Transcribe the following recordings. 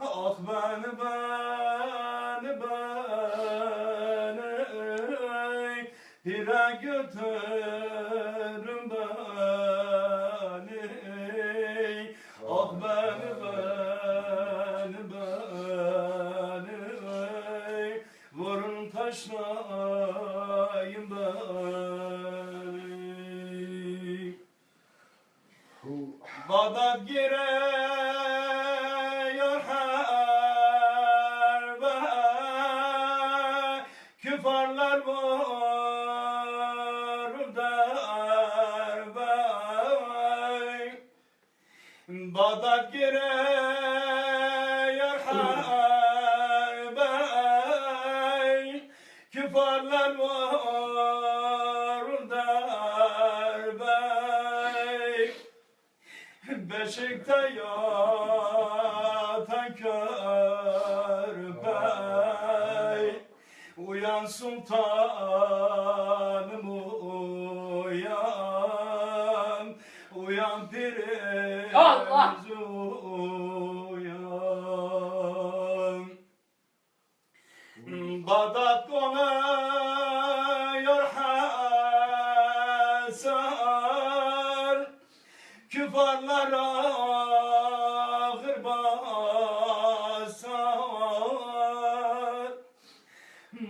Ah ben ben ben ey Pire götürün beni. Ey Ah ben ben ben ey Vurun taşlayın Bağdat giriyor harbe Küfarlar var darbe Bağdat giriyor harbe Küfarlar var Beşikte yatan körpe Uyan sultanım uyan Uyan pirimiz Allah!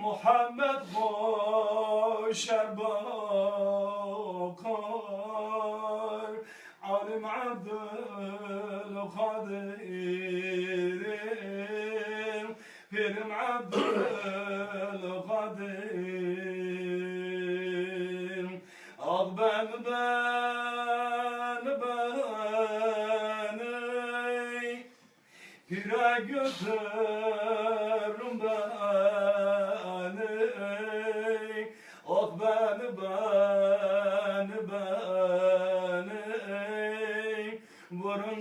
Muhammed boşar bakar. Alim Abdülkadir'im Pirim Abdülkadir Ah ben ben ben Pire götürün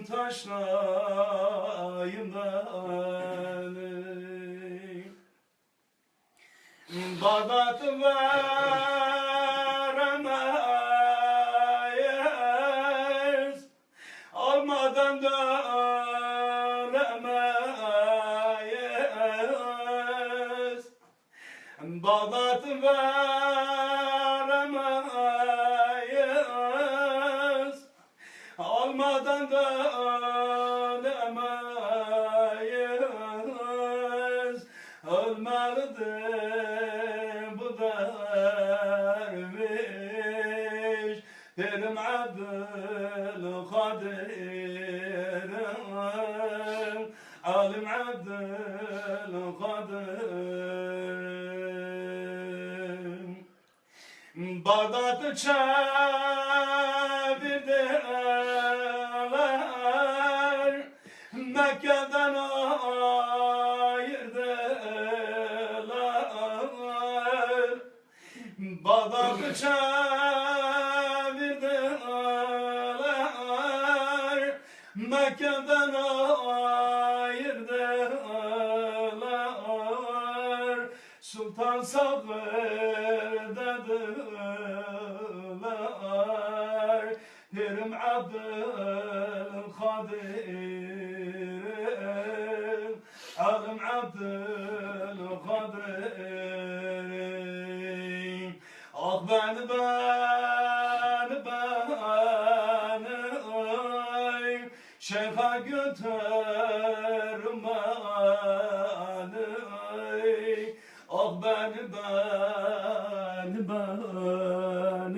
Vurun taşlayın beni Bağdat'ı veremeyiz Almadan dönemeyiz Bağdat'ı veremeyiz dönemeyiz Ölmelidir Benim Abdülkadir'im Alim Abdülkadir'im Bağdat'ı çevirdiler Mekke'den ayırdılar çevirdiler Mekke'den ayırdılar Sultan Sabır dediler Abdülkadir Abdülkadir Ah ben ben ben ey Şeyha götürün beni ey Ah ben ben ben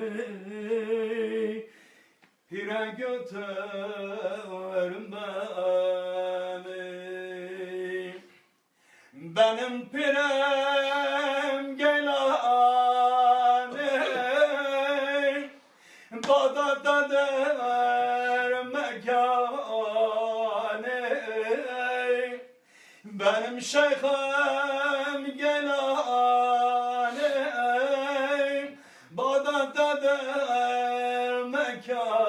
Pire götürün Benim pirem gelani Bağdat'ta der mekanı Benim şeyhim gelani Bağdat'ta der mekanı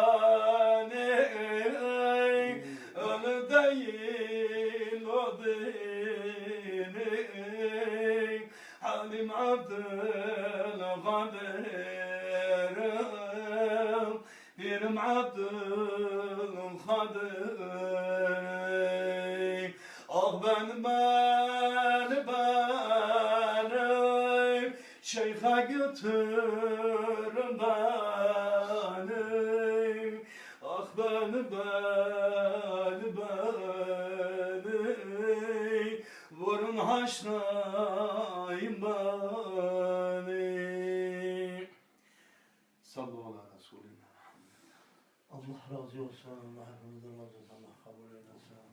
Halim Abdülkadir Birim Abdülkadir Ah ben ben benim Şeyha götürün الله راضي وسلام الله الحمد لله الله قبول الإنسان